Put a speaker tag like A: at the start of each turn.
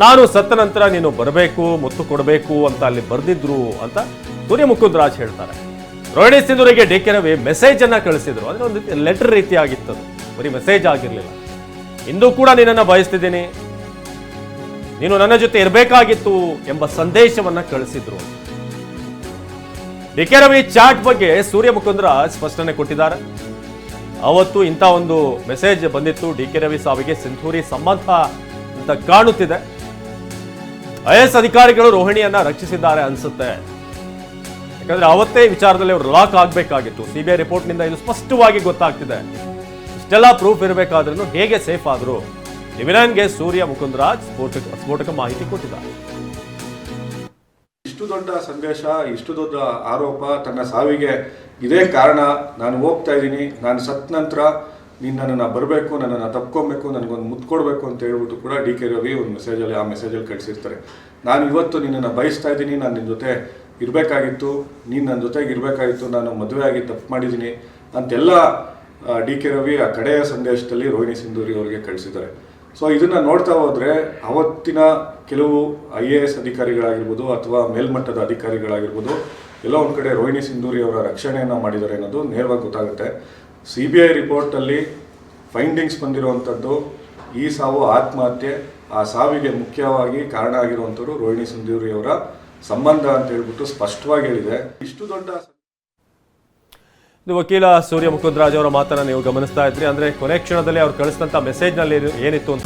A: ನಾನು ಸತ್ತ ನಂತರ ನೀನು ಬರಬೇಕು, ಮುತ್ತು ಕೊಡಬೇಕು ಅಂತ ಅಲ್ಲಿ ಬರೆದಿದ್ರು ಅಂತ ಸೂರ್ಯ ಮುಕುಂದರಾಜ್ ಹೇಳ್ತಾರೆ. ರೋಹಿಣಿ ಸಿಂಧೂರಿಗೆ ಡಿ ಕೆ ರವಿ ಮೆಸೇಜ್ ಅನ್ನ ಕಳಿಸಿದ್ರು. ಅಂದ್ರೆ ಒಂದು ಲೆಟರ್ ರೀತಿ ಆಗಿತ್ತು ಬರೀ ಮೆಸೇಜ್ ಆಗಿರಲಿಲ್ಲ. ಇಂದು ಕೂಡ ನಿನ್ನನ್ನು ಬಯಸ್ತಿದ್ದೀನಿ. ನೀನು ನನ್ನ ಜೊತೆ ಇರಬೇಕಾಗಿತ್ತು ಎಂಬ ಸಂದೇಶವನ್ನ ಕಳಿಸಿದ್ರು. ಡಿ ಕೆ ರವಿ ಚಾಟ್ ಬಗ್ಗೆ ಸೂರ್ಯ ಮುಕುಂದರಾಜ್ ಸ್ಪಷ್ಟನೆ ಕೊಟ್ಟಿದ್ದಾರೆ. ಅವತ್ತು ಇಂಥ ಒಂದು ಮೆಸೇಜ್ ಬಂದಿತ್ತು. ಡಿ ಕೆ ರವಿ ಸಾವಿಗೆ ಸಿಂಧೂರಿ ಸಂಬಂಧ ಅಂತ ಕಾಣುತ್ತಿದೆ. ಐ ಎಸ್ ಅಧಿಕಾರಿಗಳು ರೋಹಿಣಿಯನ್ನ ರಕ್ಷಿಸಿದ್ದಾರೆ ಅನ್ಸುತ್ತೆ. ಯಾಕಂದ್ರೆ ಅವತ್ತೇ ವಿಚಾರದಲ್ಲಿ ಅವರು ಲಾಕ್ ಆಗಬೇಕಾಗಿತ್ತು. ಸಿಬಿಐ ರಿಪೋರ್ಟ್ನಿಂದ ಇದು ಸ್ಪಷ್ಟವಾಗಿ ಗೊತ್ತಾಗ್ತಿದೆ. ಇಷ್ಟೆಲ್ಲ ಪ್ರೂಫ್ ಇರಬೇಕಾದ್ರೂ ಹೇಗೆ ಸೇಫ್ ಆದ್ರು? ಡಿವಿನನ್ಗೆ ಸೂರ್ಯ ಮುಕುಂದರಾಜ್ ಸ್ಫೋಟಕ ಸ್ಫೋಟಕ ಮಾಹಿತಿ ಕೊಟ್ಟಿದ್ದಾರೆ.
B: ಇಷ್ಟು ದೊಡ್ಡ ಸಂದೇಶ, ಇಷ್ಟು ದೊಡ್ಡ ಆರೋಪ ತನ್ನ ಸಾವಿಗೆ ಇದೇ ಕಾರಣ ನಾನು ಹೋಗ್ತಾ ಇದ್ದೀನಿ. ನಾನು ಸತ್ ನಂತರ ನೀನು ನನ್ನನ್ನು ಬರಬೇಕು, ನನ್ನನ್ನು ತಪ್ಕೊಬೇಕು, ನನಗೊಂದು ಮುತ್ತು ಕೊಡಬೇಕು ಅಂತ ಹೇಳ್ಬಿಟ್ಟು ಕೂಡ ಡಿ ಕೆ ರವಿ ಒಂದು ಮೆಸೇಜಲ್ಲಿ ಆ ಮೆಸೇಜಲ್ಲಿ ಕಳಿಸಿರ್ತಾರೆ. ನಾನು ಇವತ್ತು ನಿನ್ನನ್ನು ಬಯಸ್ತಾ ಇದ್ದೀನಿ, ನಾನು ನಿನ್ನ ಜೊತೆ ಇರಬೇಕಾಗಿತ್ತು, ನೀನು ನನ್ನ ಜೊತೆಗೆ ಇರಬೇಕಾಗಿತ್ತು, ನಾನು ಮದುವೆ ಆಗಿ ತಪ್ಪು ಮಾಡಿದ್ದೀನಿ ಅಂತೆಲ್ಲ ಡಿ ಕೆ ರವಿ ಆ ಕಡೆಯ ಸಂದೇಶದಲ್ಲಿ ರೋಹಿಣಿ ಸಿಂಧೂರಿ ಅವರಿಗೆ ಕಳಿಸಿದ್ದಾರೆ. ಸೊ ಇದನ್ನ ನೋಡ್ತಾ ಹೋದರೆ ಅವತ್ತಿನ ಕೆಲವು ಐ ಎ ಎಸ್ ಅಧಿಕಾರಿಗಳಾಗಿರ್ಬೋದು ಅಥವಾ ಮೇಲ್ಮಟ್ಟದ ಅಧಿಕಾರಿಗಳಾಗಿರ್ಬೋದು, ಎಲ್ಲ ಒಂದು ಕಡೆ ರೋಹಿಣಿ ಸಿಂಧೂರಿ ಅವರ ರಕ್ಷಣೆಯನ್ನು ಮಾಡಿದ್ದಾರೆ ಅನ್ನೋದು ನೇರವಾಗಿ ಗೊತ್ತಾಗುತ್ತೆ. ಸಿ ಬಿ ಐ ರಿಪೋರ್ಟಲ್ಲಿ ಫೈಂಡಿಂಗ್ಸ್ ಬಂದಿರುವಂಥದ್ದು, ಈ ಸಾವು ಆತ್ಮಹತ್ಯೆ, ಆ ಸಾವಿಗೆ ಮುಖ್ಯವಾಗಿ ಕಾರಣ ಆಗಿರುವಂಥವ್ರು ರೋಹಿಣಿ ಸಿಂಧೂರಿ ಅವರ ಸಂಬಂಧ ಅಂತ ಹೇಳ್ಬಿಟ್ಟು ಸ್ಪಷ್ಟವಾಗಿ ಹೇಳಿದೆ. ಇಷ್ಟು ದೊಡ್ಡ
A: ಇದು ವಕೀಲ ಸೂರ್ಯ ಮುಕುಂದರಾಜ್ ಅವರ ಮಾತನ್ನ ನೀವು ಗಮನಿಸ್ತಾ ಇದ್ರಿ. ಅಂದ್ರೆ ಕೊನೆ ಕ್ಷಣದಲ್ಲಿ ಅವ್ರು ಕಳಿಸಿದಂತ ಮೆಸೇಜ್ನಲ್ಲಿ ಏನಿತ್ತು ಅಂತ.